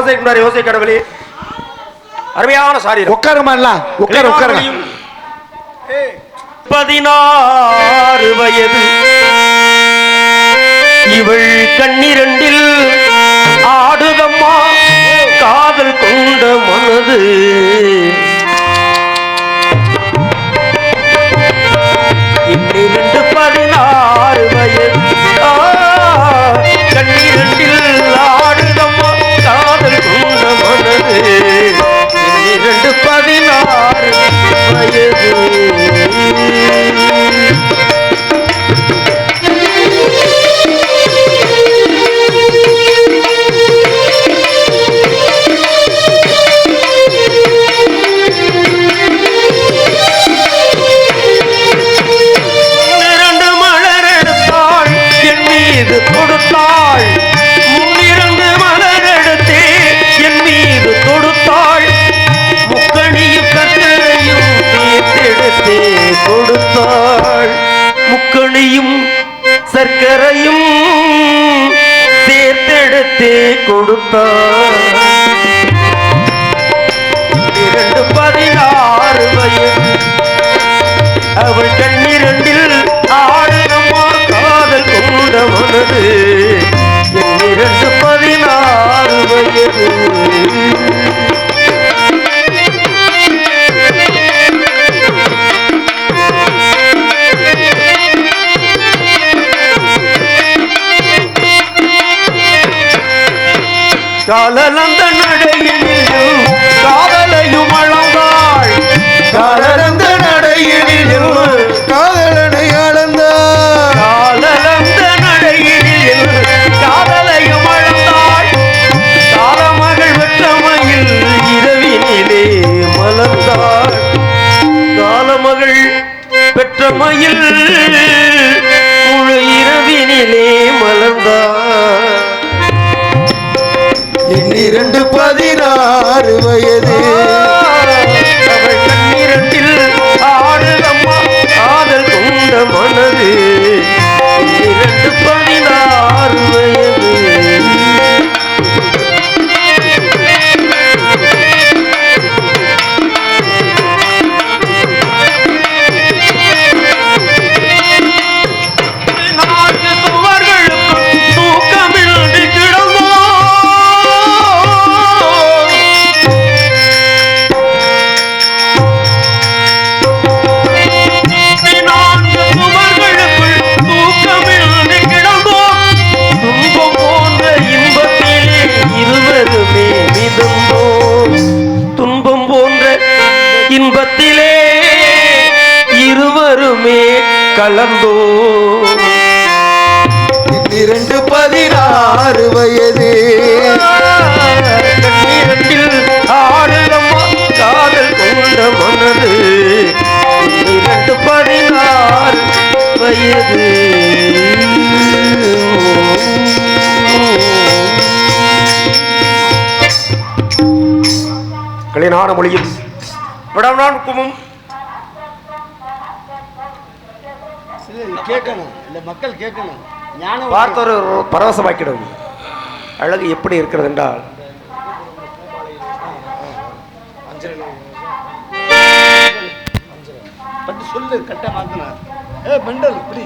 ஓசைக்கு முன்னாடி கடவுளி. அருமையான சாரி. உட்காருமா உட்கார உட்காருங்க. பதினாறு வயது. இவள் கண்ணிரண்டில் ஆடுதம்மா காதல் கொண்ட மனது. give you Santo. மயில் அற்புதமான மொழியும் விடவனான்குமும் கேட்கணும். இல்லை மக்கள் கேட்கணும். ஞானம் பார்த்தவர் பரவசமாக்கிடும். அழகு எப்படி இருக்கிறது என்றால். சொல்லு கட்ட மாற்றினார் ஏ பண்டல் இப்படி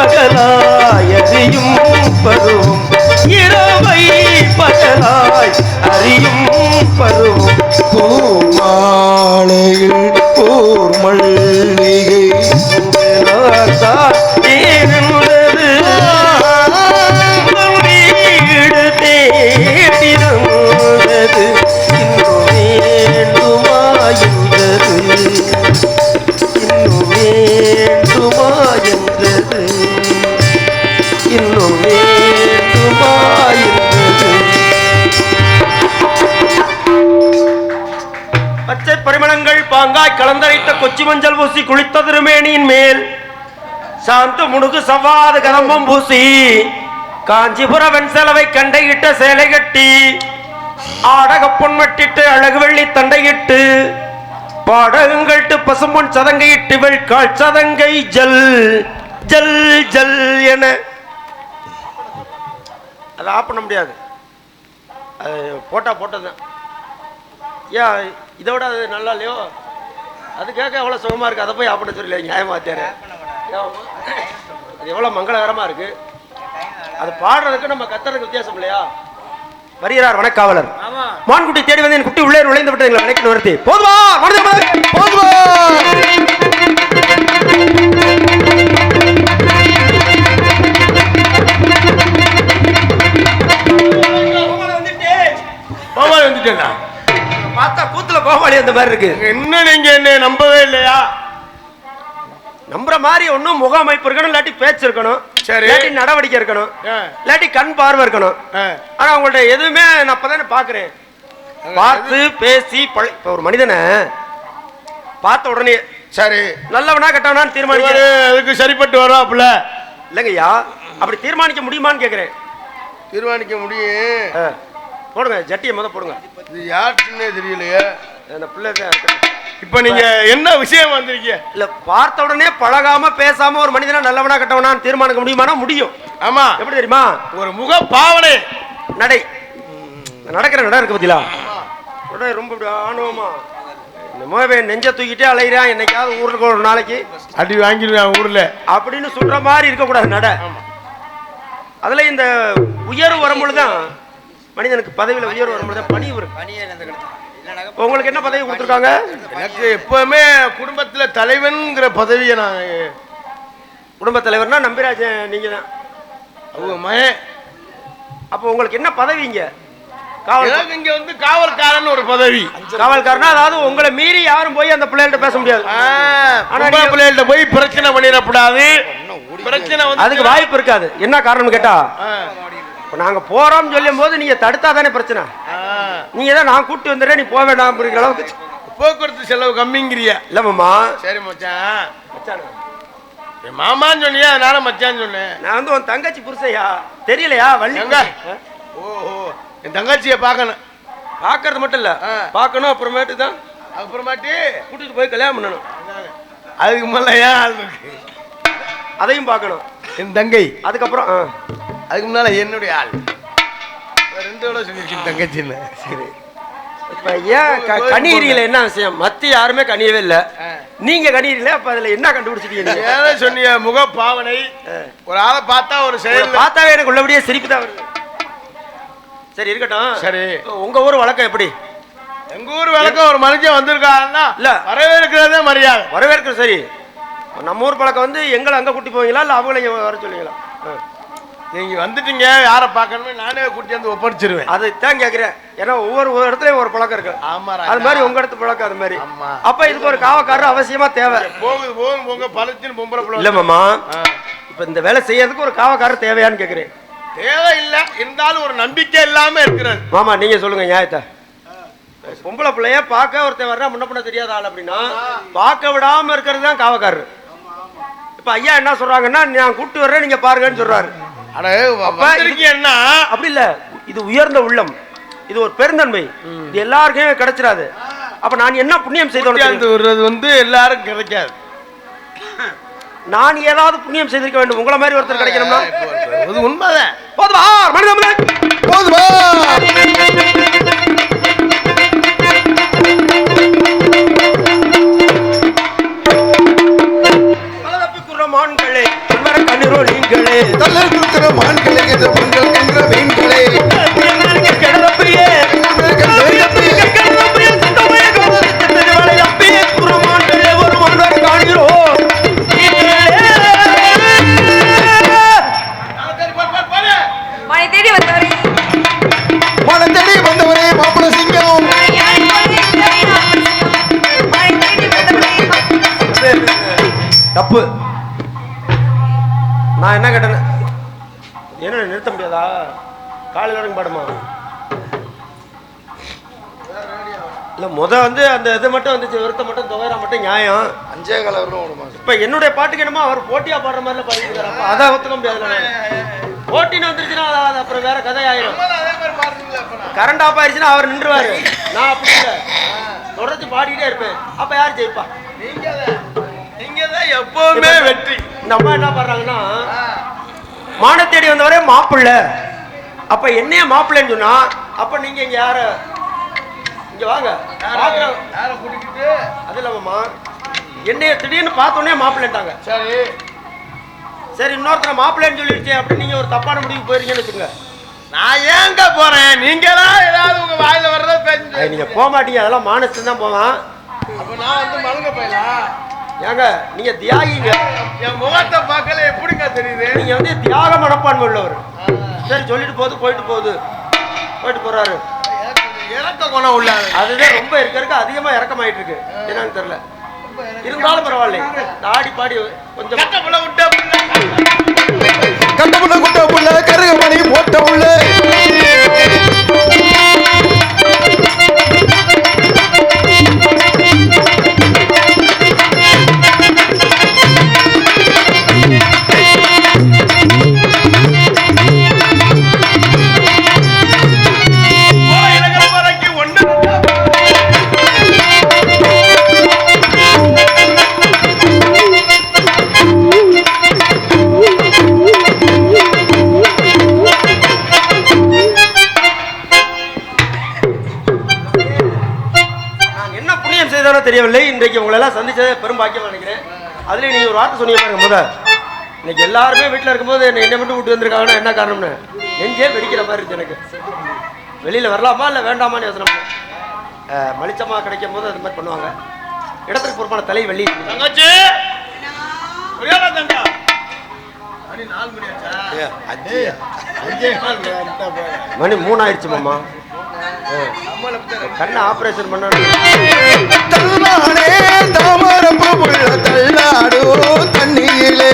பகலாய் அறியும் பரிமளங்கள் பாங்காய் கலந்தரைத்த கொச்சி மஞ்சள் பூசி குளித்த திருமேனியின் மேல். சாந்த முணுகு சவாது கதம்பம் பூசி காஞ்சிபுர வெண்சலவை கண்டையிட்ட சேலை கட்டி ஆடக பொன்மட்டிட்டு அழகு வெள்ளி தண்டையிட்டு பாடகங்கள்ட்டு பசும்பொன் சதங்கையிட்டு வெள்கால் சதங்கை ஜல் ஜல் ஜல் என. அதை ஆஃப் பண்ண முடியாது. அது போட்டா போட்டதுதான். ஏன் இதை விட அது நல்லா இல்லையோ? அது கேட்க எவ்வளோ சுகமாக இருக்குது அதை போய் பண்ண சொல்லல நியாயமாத்தாரு அது எவ்வளோ மங்களகரமாக இருக்கு? அது பாடுறதுக்கு நம்ம கத்துறதுக்கு வித்தியாசம் இல்லையா? வருகிறார் வணக்காவலர் மான்குட்டி தேடி வந்து என் குட்டி உள்ளே நுழைந்து விட்டு எங்களை வணக்கி நிறுத்தி கோபால் வந்துட்டேண்ணா பார்த்தா கூத்துல கோமாளி அந்த மாதிரி இருக்கு. என்ன நீங்க என்ன நம்பவே இல்லையா? நம்புற மாதிரி ஒன்றும் முக அமைப்பு இருக்கணும் இல்லாட்டி பேச்சு இருக்கணும் சரி. இல்லாட்டி நடவடிக்கை இருக்கணும். இல்லாட்டி கண் பார்வை இருக்கணும். ஆனா உங்கள்ட்ட எதுவுமே நான் அப்பதானே பாக்குறேன். பார்த்து பேசி பழ இப்ப ஒரு மனிதனை பார்த்த உடனே சரி. நல்லவனா கெட்டவனான்னு தீர்மானிக்க அதுக்கு சரிப்பட்டு வராப்புல இல்லைங்கய்யா அப்படி தீர்மானிக்க முடியுமான்னு கேக்குறேன். தீர்மானிக்க முடியும். போடுங்க ஜட்டியை முத போடுங்க. இது யாருக்குன்னே தெரியலையே. அந்த பிள்ளை தான். இப்ப நீங்க என்ன விஷயம் வந்திருக்கீங்க? இல்ல பார்த்த உடனே பழகாம பேசாம ஒரு மனிதனா நல்லவனா கெட்டவனான்னு தீர்மானிக்க முடியுமானா முடியும். ஆமா. எப்படி தெரியுமா? ஒரு முக பாவனை நடை. இந்த நடக்கிற நடை இருக்கு பத்திலா உடனே ரொம்ப ஆணவமா. என்னமோ நெஞ்ச தூக்கிட்டே அலைகிறான் என்னைக்காவது ஊருக்கு ஒரு நாளைக்கு. அடி வாங்கிடுவேன் ஊர்ல. அப்படின்னு சொல்ற மாதிரி இருக்கக்கூடாது நடை. அதுல இந்த உயர்வு வரும்பொழுதுதான் மனிதனுக்கு பதவியில உயர்வு வரும்பொழுது பணிவு இருக்கு. உங்களுக்கு என்ன பதவி கொடுத்துருக்காங்க? எனக்கு எப்பவுமே குடும்பத்துல தலைவன்ங்கிற பதவியை நான் குடும்ப தலைவர்னா நம்பிராஜன் நீங்க தான் அவங்க மகன். அப்போ உங்களுக்கு என்ன பதவிங்க காவல் எனக்கு இங்க வந்து காவல்காரன் ஒரு பதவி. காவல்காரனா? அதாவது உங்களை மீறி யாரும் போய் அந்த பிள்ளைகிட்ட பேச முடியாது. ஆனா பிள்ளைகள்ட்ட போய் பிரச்சனை பண்ணிடக்கூடாது. பிரச்சனை வந்து அதுக்கு வாய்ப்பு இருக்காது. என்ன காரணம் கேட்டா இப்ப நாங்க போறோம்னு சொல்லும் போது நீங்க தடுத்தா தானே பிரச்சனை. ஆ. நீங்க தான் நான் கூட்டி வந்துடுறேன் நீ போக வேண்டாம் அப்படிங்கிற அளவுக்கு. போக்குவரத்து செலவு கம்மிங்கிறிய. இல்ல மாமா. சரி மச்சான். மச்சான், என் மாமான்னு சொன்னியா? அதனால மச்சான்னு சொன்னேன். நான் வந்து உன் தங்கச்சி புருஷையா? தெரியலையா வள்ளி? ஓஹோ என் தங்கச்சியை பார்க்கணும். பார்க்கறது மட்டும் இல்ல. பார்க்கணும் அப்புறமேட்டு தான் அப்புறமாட்டி? கூட்டிட்டு போய் கல்யாணம் பண்ணணும். அதுக்கு மேல ஏன் அதையும் பார்க்கணும். என் தங்கை. அதுக்கப்புறம் ஆ. அதுக்கு முன்னால என்னுடைய ஆள். இப்ப ரெண்டு தடவை சொல்லியிருக்கேன் தங்கச்சின்னு. சரி. இப்ப ஏன் என்ன விஷயம்? மத்தி யாருமே கணியவே இல்ல. நீங்க கணியறியில அப்ப அதுல என்ன கண்டுபிடிச்சிட்டீங்க ஏதோ சொன்னிய முக பாவனை ஒரு ஆளை பார்த்தா ஒரு செயல் பார்த்தாவே எனக்கு உள்ளபடியே சிரிப்பு தான் வருது. சரி இருக்கட்டும். சரி. உங்க ஊர் வழக்கம் எப்படி? எங்க ஊர் விளக்கம் ஒரு மனுஷன் வந்திருக்காருன்னா இல்ல. வரவேற்கிறதே மரியாதை. வரவேற்கிற சரி. நம்ம ஊர் பழக்கம் வந்து எங்களை அங்க கூட்டி போவீங்களா இல்ல அவங்கள வர சொல்லுவீங்களா. நீங்க வந்துட்டீங்க யாரை பார்க்கணும்னு நானே கூட்டி வந்து ஒப்படைச்சிருவேன். அதுதான் கேக்குறேன். ஏன்னா ஒவ்வொரு ஒரு இடத்துலயும் ஒரு பழக்கம் இருக்கு. ஆமா அது மாதிரி உங்க இடத்து பழக்கம் அது மாதிரி. ஆமா. அப்ப இதுக்கு ஒரு காவக்காரர் அவசியமா தேவை. போகுது போகும் போங்க பழச்சின்னு பொம்பளை பிள்ளை இல்ல மாமா. இப்ப இந்த வேலை செய்யறதுக்கு ஒரு காவக்காரர் தேவையான்னு கேக்குறேன். தேவை இல்ல இருந்தாலும் ஒரு நம்பிக்கை இல்லாம இருக்கிறது. மாமா நீங்க சொல்லுங்க நியாயத்தை. பொம்பளை பிள்ளைய பார்க்க ஒருத்தன் வர்றா முன்ன பண்ண தெரியாத ஆள் அப்படின்னா பார்க்க விடாம இருக்கிறது தான் காவக்காரர். இப்ப ஐயா என்ன சொல்றாங்கன்னா நான் கூட்டு வர்றேன் நீங்க பாருங்கன்னு சொல்றாரு. அப்படி இல்ல. இது உயர்ந்த உள்ளம். இது ஒரு பெருந்தன்மை. இது எல்லாருக்குமே கிடைச்சிராது அப்ப நான் என்ன புண்ணியம் செய்தோம் வந்து எல்லாரும் கிடைக்காது. நான் ஏதாவது புண்ணியம் செய்திருக்க வேண்டும். உங்களை மாதிரி ஒருத்தர் கிடைக்கணும்னா? அது உண்மைதான். போதுமா? மனிதர்களே போதுமா? பலதப்பிக்குற மான்களே மன்மர கண்ணிரோ நீங்களே தள்ளல் கொடுக்கிற மான்களை என்ற பெண்கள் என்ற மீன்களே கிடதப்பியே காலையில் வரைக்கும் பாடுமா? இல்ல முத வந்து அந்த இது மட்டும் வந்துச்சு விருத்தம் மட்டும் துவைரா மட்டும் நியாயம். அஞ்சே கலவரம் ஒரு இப்ப என்னுடைய பாட்டுக்கு என்னமோ அவர் போட்டியா பாடுற பாடிட்டு அப்ப அதை ஒத்துக்க முடியாதுல்ல நானு. போட்டின்னு வந்துருச்சுன்னா அது- அப்புறம் வேற கதை ஆயிரும் கரண்ட் ஆஃப் ஆயிடுச்சுன்னா அவர் நின்றுவாரு. நான் அப்படி இல்லை. தொடர்ந்து பாடிட்டே இருப்பேன். அப்ப யார் ஜெயிப்பா? நீங்க தான் எப்பவுமே வெற்றி. அம்மா என்ன பண்றாங்கன்னா மான தேடி வந்தவரே மாப்பிள்ளை. அப்ப என்னைய மாப்பிள்ளைன்னு சொன்னா? அப்ப நீங்க இங்க யார? இங்க வாங்க. யாரை? கூட்டிக்கிட்டு? அது இல்லாமம்மா என்னைய திடீர்னு பார்த்தோன்னே மாப்பிள்ளைட்டாங்க சரி. சரி இன்னொருத்தர மாப்பிள்ளைன்னு சொல்லிடுச்சே அப்படி நீங்க ஒரு தப்பான முடிவுக்கு போயிருக்கீங்கன்னு வச்சுங்க நான் ஏங்க போறேன்? நீங்களா ஏதாவது உங்க வாயில வர்றத பேசி நீங்க போக மாட்டீங்க. அதெல்லாம் மானசன் தான் போவான் அப்ப நான் வந்து மலங்க போயலாம் ஏங்க நீங்க தியாகிங்க. என் முகத்தை பார்க்கல எப்படிங்க தெரியுது? நீங்க வந்து தியாக மனப்பான்மை உள்ளவர். சரி சொல்லிட்டு போகுது போயிட்டு போகுது. போயிட்டு போறாரு. இறக்க குணம் உள்ளாது அதுதான் ரொம்ப இருக்க இருக்க அதிகமா இறக்கமாயிட்டு இருக்கு என்னன்னு தெரியல. இருந்தாலும் பரவாயில்ல. ஆடி பாடி கொஞ்சம் கட்ட புள்ள விட்ட புள்ள. கட்ட புள்ள குட்ட புள்ள கருகமணி போட்ட புள்ள. பெரும் பாக்கியம் நினைக்கிறேன் அதுலயும் நீங்க ஒரு வார்த்தை சொன்னீங்க பாருங்க முத இன்னைக்கு எல்லாருமே வீட்டுல இருக்கும்போது என்ன என்ன மட்டும் விட்டு வந்திருக்காங்கன்னா என்ன காரணம்னு நெஞ்சே வெடிக்கிற மாதிரி இருக்கு எனக்கு வெளியில வரலாமா இல்ல வேண்டாமான்னு யோசனை மலிச்சமா கிடைக்கும் போது அது மாதிரி பண்ணுவாங்க இடத்துக்கு பொறுப்பான தலை வெள்ளி தங்கச்சி. மணி மூணாயிடுச்சு மாமா கண்ணை ஆபரேஷன் பண்ணானே தள்ளானே தாமரப்பு புள்ள தண்ணியிலே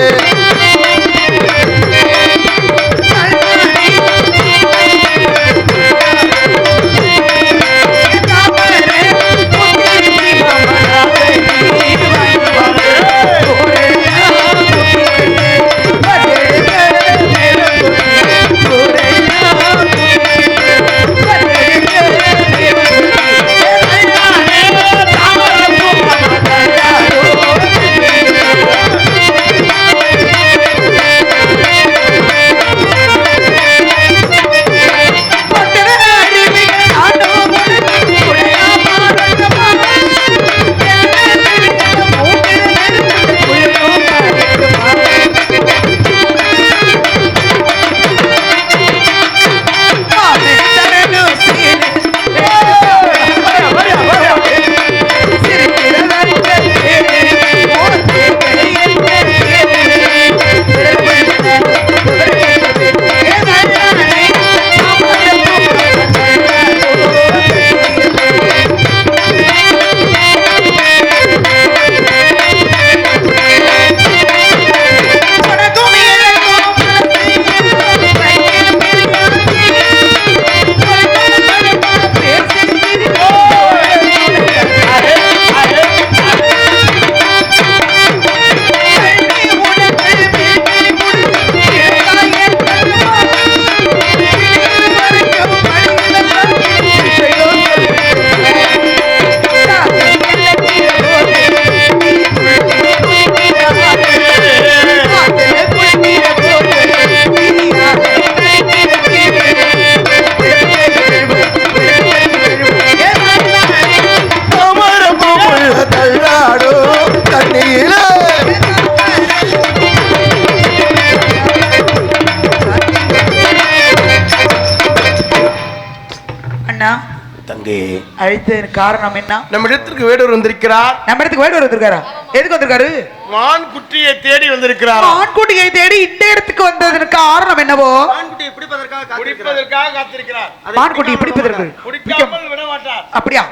அழைத்ததன் காரணம் என்ன? நம்ம இடத்திற்கு வேடூர் வந்திருக்கிறார். நம்ம இடத்துக்கு வேடு வந்திருக்காரா? எதுக்கு வந்திருக்காரு? மான் குட்டியை தேடி வந்திருக்கிறார்? ஆண்குட்டியை தேடி இந்த இடத்துக்கு வந்ததற்கு காரணம் என்னவோ? ஆண்குட்டியை பிடிப்பதற்காக குடிப்பதற்காக காத்திருக்கிறார். மான்குட்டி பிடிப்பதற்கு குடிக்காமல் விட மாட்டார். அப்படியா.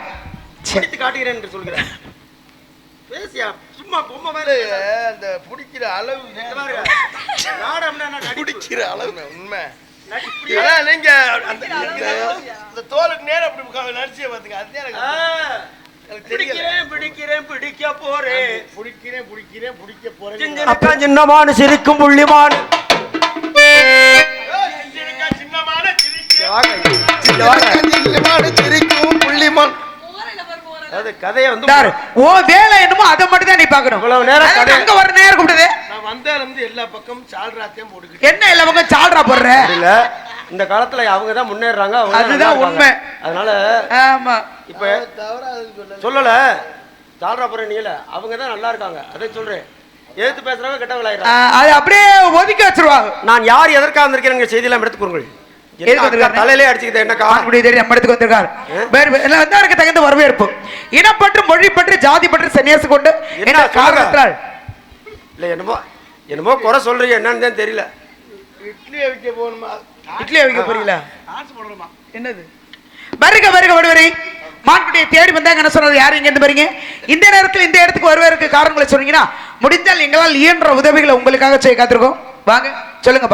பிடித்து காட்டுகிறேன் என்று சொல்கிறேன். பேசியா? சும்மா பொம்மை அந்த பிடிக்கிற அளவு? பிடிக்கிற அளவு உண்மை. நீங்க அந்த அந்த தோலுக்கு நேரம் அப்படி உட்கார்ந்து நடிச்சே பாத்துங்க. அது எனக்கு சின்னமானு சிரிக்கும் புள்ளிமான். சின்னக்கா சின்னமான சிரிக்கு சின்னமான சிரிக்கும் புள்ளிமான். அது கதையை வந்து ஓ வேலை என்னமோ அதை மட்டும் தான் நீ இவ்வளவு நேரம் அங்க வர நேரம் கூப்பிடுது நான் வந்தால இருந்து எல்லா பக்கமும் சால்ராத்தையும் போட்டுக்கிட்டு. என்ன எல்லா பக்கம் சால்ரா போடுற? இல்ல இந்த காலத்துல அவங்க தான் முன்னேறாங்க அதுதான். உண்மை. அதனால ஆமா. இப்ப சொல்லல. போற நீல அவங்க தான் நல்லா இருக்காங்க. அதை சொல்றேன். எதிர்த்து பேசுறவங்க கெட்டவங்களாயிரம் அது அப்படியே ஒதுக்கி வச்சிருவாங்க. நான் யார் எதற்காக வந்திருக்கிறேங்க செய்தியெல்லாம் எடுத்துக்கொள்ளுங்கள் என்ன? தலையிலே அடிச்சுக்கிது என்னக்கா ஆண்குடி தேடி நம்ம இடத்துக்கு வந்திருக்காரு. வந்தவருக்கு தகுந்த வரவேற்பு. இனப்பற்று மொழி பற்று ஜாதி பற்று சன்னியாசம் கொண்டு என்ன என்ன காரணத்தால்? இல்ல என்னமோ என்னமோ குறை சொல்றீங்க என்னன்னு தான் தெரியல. இட்லியை வைக்க போகணுமா? இட்லி வைக்க போறீங்களா? என்னது? வருக வருக வருவரை மான்குட்டியை தேடி வந்தாங்க என்ன சொன்னது யாரும் இங்க இருந்து வரீங்க? இந்த நேரத்தில் இந்த இடத்துக்கு வருவதற்கு காரணங்களை சொன்னீங்கன்னா முடிந்தால் எங்களால் இயன்ற உதவிகளை உங்களுக்காக செய்ய காத்திருக்கோம். வாங்க சொல்லுங்க